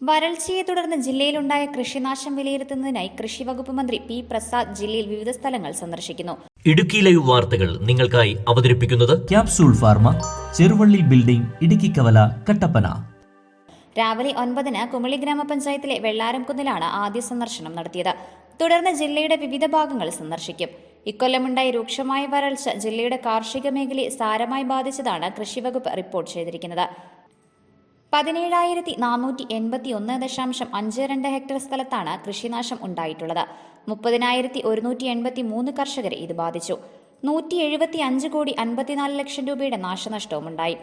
വരൾച്ചയെ തുടർന്ന് ജില്ലയിലുണ്ടായ കൃഷിനാശം വിലയിരുത്തുന്നതിനായി കൃഷി വകുപ്പ് മന്ത്രി പി പ്രസാദ് ജില്ലയിൽ വിവിധ സ്ഥലങ്ങൾ സന്ദർശിക്കുന്നു. ഇടുക്കി ലൈവ് വാർത്തകൾ നിങ്ങൾക്കായി അവതരിപ്പിക്കുന്നത് capsule pharma Cheruvally building Idukki കവല കട്ടപ്പന. രാവിലെ ഒൻപതിന് കുമളി ഗ്രാമപഞ്ചായത്തിലെ വെള്ളാരംകുന്നിലാണ് ആദ്യ സന്ദർശനം നടത്തിയത്. തുടർന്ന് ജില്ലയുടെ വിവിധ ഭാഗങ്ങൾ സന്ദർശിക്കും. ഇക്കൊല്ലമുണ്ടായ രൂക്ഷമായ വരൾച്ച ജില്ലയുടെ കാർഷിക മേഖലയെ സാരമായി ബാധിച്ചതാണ് കൃഷി വകുപ്പ് റിപ്പോർട്ട് ചെയ്തിരിക്കുന്നത്. പതിനേഴായിരത്തി നാനൂറ്റി എൺപത്തി ഒന്ന് ദശാംശം അഞ്ച് രണ്ട് ഹെക്ടർ സ്ഥലത്താണ് കൃഷിനാശം ഉണ്ടായിട്ടുള്ളത്. മുപ്പതിനായിരത്തി ഒരുന്നൂറ്റി എൺപത്തി മൂന്ന് കർഷകരെ ഇത് ബാധിച്ചു. നൂറ്റി എഴുപത്തി അഞ്ച് കോടി അൻപത്തിനാല് ലക്ഷം രൂപയുടെ നാശനഷ്ടവും ഉണ്ടായി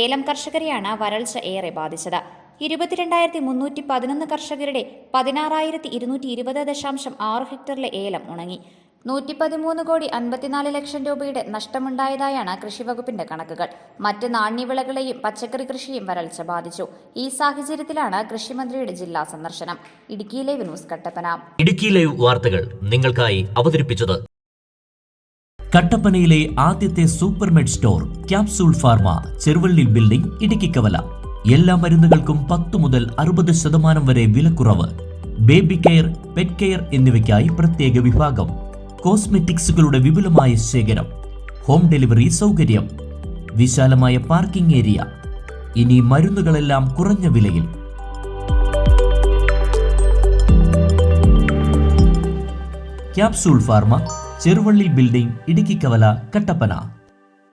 ഏലം കർഷകരെയാണ് വരൾച്ച ഏറെ ബാധിച്ചത്. ഇരുപത്തിരണ്ടായിരത്തി മുന്നൂറ്റി പതിനൊന്ന് കർഷകരുടെ പതിനാറായിരത്തി ഇരുന്നൂറ്റി ഇരുപത് ദശാംശം ആറ് ഹെക്ടറിലെ ഏലം ഉണങ്ങി. നൂറ്റി പതിമൂന്ന് കോടി അൻപത്തിനാല് ലക്ഷം രൂപയുടെ നഷ്ടമുണ്ടായതായാണ് കൃഷിവകുപ്പിന്റെ കണക്കുകൾ. മറ്റ് നാണ്യവിളകളെയും പച്ചക്കറി കൃഷിയും വരൾച്ച ബാധിച്ചു. ഈ സാഹചര്യത്തിലാണ് കൃഷിമന്ത്രിയുടെ ജില്ലാ സന്ദർശനം. Idukki live news Kattappana. Idukki live വാർത്തകൾ നിങ്ങൾക്കായി അവതരിപ്പിച്ചത് കട്ടപ്പനയിലെ ആദ്യത്തെ super med store capsule pharma Cheruvally building Idukkikkavala എല്ലാ മരുന്നുകൾക്കും പത്ത് മുതൽ അറുപത് ശതമാനം വരെ വിലക്കുറവ്. ബേബി കെയർ പെറ്റ് കെയർ എന്നിവയ്ക്കായി പ്രത്യേക വിഭാഗം. കോസ്മെറ്റിക്സുകളുടെ വിപുലമായ ശേഖരം ഹോം ഡെലിവറി സൗകര്യം വിശാലമായ പാർക്കിംഗ് ഏരിയ ഇനി മരുന്നുകളെല്ലാം കുറഞ്ഞ വിലയിൽ. ക്യാപ്സൂൾ ഫാർമ ചെറുവള്ളി ബിൽഡിംഗ് ഇടുക്കിക്കവല കട്ടപ്പന.